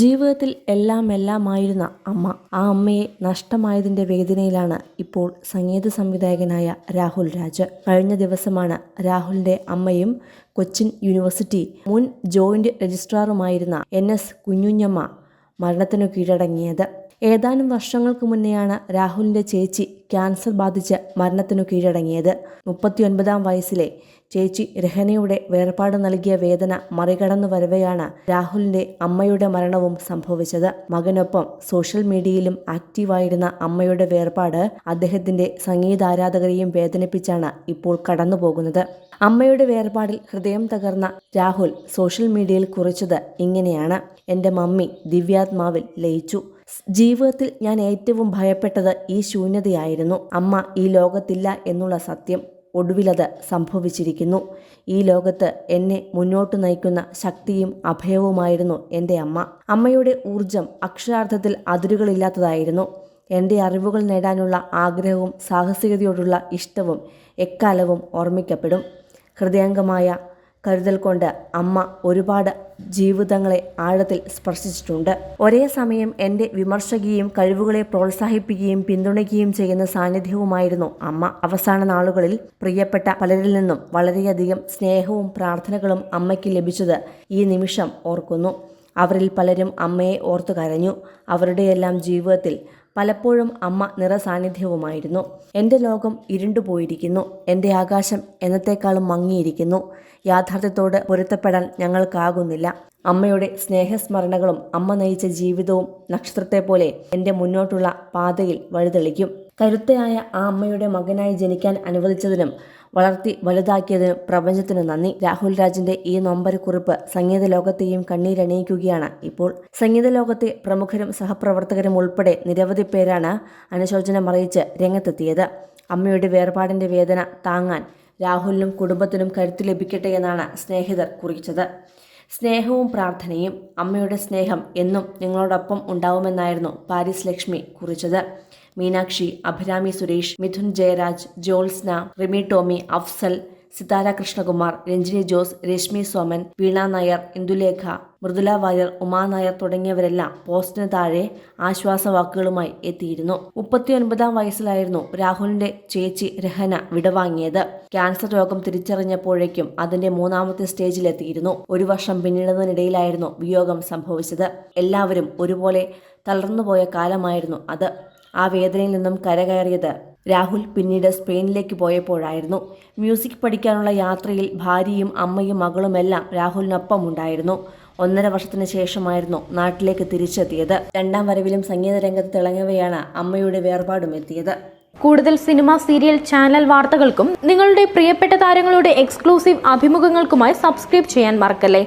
ജീവിതത്തിൽ എല്ലാം എല്ലാമായിരുന്ന അമ്മ ആ അമ്മയെ നഷ്ടമായതിന്റെ വേദനയിലാണ് ഇപ്പോൾ സംഗീത സംവിധായകനായ രാഹുൽ രാജ്. കഴിഞ്ഞ ദിവസമാണ് രാഹുലിന്റെ അമ്മയും കൊച്ചിൻ യൂണിവേഴ്സിറ്റി മുൻ ജോയിന്റ് രജിസ്ട്രാറുമായിരുന്ന എൻ എസ് കുഞ്ഞുഞ്ഞമ്മ മരണത്തിനു കീഴടങ്ങിയത്. ഏതാനും വർഷങ്ങൾക്ക് മുന്നെയാണ് രാഹുലിന്റെ ചേച്ചി ക്യാൻസർ ബാധിച്ച് മരണത്തിനു കീഴടങ്ങിയത്. മുപ്പത്തിയൊൻപതാം വയസ്സിലെ ചേച്ചി രഹനയുടെ വേർപാട് നൽകിയ വേദന മറികടന്നു വരവെയാണ് രാഹുലിന്റെ അമ്മയുടെ മരണവും സംഭവിച്ചത്. മകനൊപ്പം സോഷ്യൽ മീഡിയയിലും ആക്റ്റീവായിരുന്ന അമ്മയുടെ വേർപാട് അദ്ദേഹത്തിന്റെ സംഗീതാരാധകരെയും വേദനിപ്പിച്ചാണ് ഇപ്പോൾ കടന്നുപോകുന്നത്. അമ്മയുടെ വേർപാടിൽ ഹൃദയം തകർന്ന രാഹുൽ സോഷ്യൽ മീഡിയയിൽ കുറിച്ചത് ഇങ്ങനെയാണ്. എന്റെ മമ്മി ദിവ്യാത്മാവിൽ ലയിച്ചു. ജീവിതത്തിൽ ഞാൻ ഏറ്റവും ഭയപ്പെട്ടത് ഈ ശൂന്യതയായിരുന്നു. അമ്മ ഈ ലോകത്തില്ല എന്നുള്ള സത്യം ഒടുവിലത് സംഭവിച്ചിരിക്കുന്നു. ഈ ലോകത്ത് എന്നെ മുന്നോട്ട് നയിക്കുന്ന ശക്തിയും അഭയവുമായിരുന്നു എന്റെ അമ്മ. അമ്മയുടെ ഊർജം അക്ഷരാർത്ഥത്തിൽ അതിരുകളില്ലാത്തതായിരുന്നു. എന്റെ അറിവുകൾ നേടാനുള്ള ആഗ്രഹവും സാഹസികതയോടുള്ള ഇഷ്ടവും എക്കാലവും ഓർമ്മിക്കപ്പെടും. ഹൃദയംഗമായ കരുതൽ കൊണ്ട് അമ്മ ഒരുപാട് ജീവിതങ്ങളെ ആഴത്തിൽ സ്പർശിച്ചിട്ടുണ്ട്. ഒരേ സമയം എന്റെ വിമർശകയും കഴിവുകളെ പ്രോത്സാഹിപ്പിക്കുകയും പിന്തുണയ്ക്കുകയും ചെയ്യുന്ന സാന്നിധ്യവുമായിരുന്നു അമ്മ. അവസാന നാളുകളിൽ പ്രിയപ്പെട്ട പലരിൽ നിന്നും വളരെയധികം സ്നേഹവും പ്രാർത്ഥനകളും അമ്മയ്ക്ക് ലഭിച്ചത് ഈ നിമിഷം ഓർക്കുന്നു. അവരിൽ പലരും അമ്മയെ ഓർത്തു കരഞ്ഞു. അവരുടെയെല്ലാം ജീവിതത്തിൽ പലപ്പോഴും അമ്മ നിറസാന്നിധ്യവുമായിരുന്നു. എന്റെ ലോകം ഇരുണ്ടുപോയിരിക്കുന്നു എന്റെ ആകാശം എന്നത്തേക്കാളും മങ്ങിയിരിക്കുന്നു. യാഥാർത്ഥ്യത്തോട് പൊരുത്തപ്പെടാൻ ഞങ്ങൾക്കാകുന്നില്ല. അമ്മയുടെ സ്നേഹസ്മരണകളും അമ്മ നയിച്ച ജീവിതവും നക്ഷത്രത്തെ പോലെ എന്റെ മുന്നോട്ടുള്ള പാതയിൽ വഴിതെളിക്കും. കരുത്തയായ ആ അമ്മയുടെ മകനായി ജനിക്കാൻ അനുവദിച്ചതിനും വളർത്തി വലുതാക്കിയതിനും പ്രപഞ്ചത്തിന് നന്ദി. രാഹുൽ രാജിന്റെ ഈ നൊമ്പരക്കുറിപ്പ് സംഗീത ലോകത്തെയും കണ്ണീരണിയിക്കുകയാണ്. ഇപ്പോൾ സംഗീത ലോകത്തെ പ്രമുഖരും സഹപ്രവർത്തകരും ഉൾപ്പെടെ നിരവധി പേരാണ് അനുശോചനം അറിയിച്ച് രംഗത്തെത്തിയത്. അമ്മയുടെ വേർപാടിന്റെ വേദന താങ്ങാൻ രാഹുലിനും കുടുംബത്തിനും കരുത്ത് ലഭിക്കട്ടെ എന്നാണ് സ്നേഹിതർ കുറിച്ചത്. സ്നേഹവും പ്രാർത്ഥനയും അമ്മയുടെ സ്നേഹം എന്നും നിങ്ങളോടൊപ്പം ഉണ്ടാവുമെന്നായിരുന്നു പാരിസ് ലക്ഷ്മി കുറിച്ചത്. മീനാക്ഷി അഭിരാമി സുരേഷ് മിഥുൻ ജയരാജ് ജോൾസ്ന റിമി ടോമി അഫ്സൽ സിതാര കൃഷ്ണകുമാർ രഞ്ജിനി ജോസ് രശ്മി സോമൻ വീണ നായർ ഇന്ദുലേഖ മൃദുല വാര്യർ ഉമാ നായർ തുടങ്ങിയവരെല്ലാം പോസ്റ്റിന് താഴെ ആശ്വാസവാക്കുകളുമായി എത്തിയിരുന്നു. മുപ്പത്തിയൊൻപതാം വയസ്സിലായിരുന്നു രാഹുലിന്റെ ചേച്ചി രഹന വിടവാങ്ങിയത്. ക്യാൻസർ രോഗം തിരിച്ചറിഞ്ഞപ്പോഴേക്കും അതിന്റെ മൂന്നാമത്തെ സ്റ്റേജിലെത്തിയിരുന്നു. ഒരു വർഷം പിന്നിടുന്നതിനിടയിലായിരുന്നു വിയോഗം സംഭവിച്ചത്. എല്ലാവരും ഒരുപോലെ തളർന്നുപോയ കാലമായിരുന്നു അത്. ആ വേദനയിൽ നിന്നും കരകയറിയത് രാഹുൽ പിന്നീട് സ്പെയിനിലേക്ക് പോയപ്പോഴായിരുന്നു. മ്യൂസിക് പഠിക്കാനുള്ള യാത്രയിൽ ഭാര്യയും അമ്മയും മകളുമെല്ലാം രാഹുലിനൊപ്പം ഉണ്ടായിരുന്നു ഒന്നര വർഷത്തിന് ശേഷമായിരുന്നു നാട്ടിലേക്ക് തിരിച്ചെത്തിയത്. രണ്ടാം വരവിലും സംഗീത രംഗത്ത് തിളങ്ങവെയാണ് അമ്മയുടെ വേർപാടും എത്തിയത്. കൂടുതൽ സിനിമ സീരിയൽ ചാനൽ വാർത്തകൾക്കും നിങ്ങളുടെ പ്രിയപ്പെട്ട താരങ്ങളുടെ എക്സ്ക്ലൂസീവ് അഭിമുഖങ്ങൾക്കുമായി സബ്സ്ക്രൈബ് ചെയ്യാൻ മറക്കല്ലേ?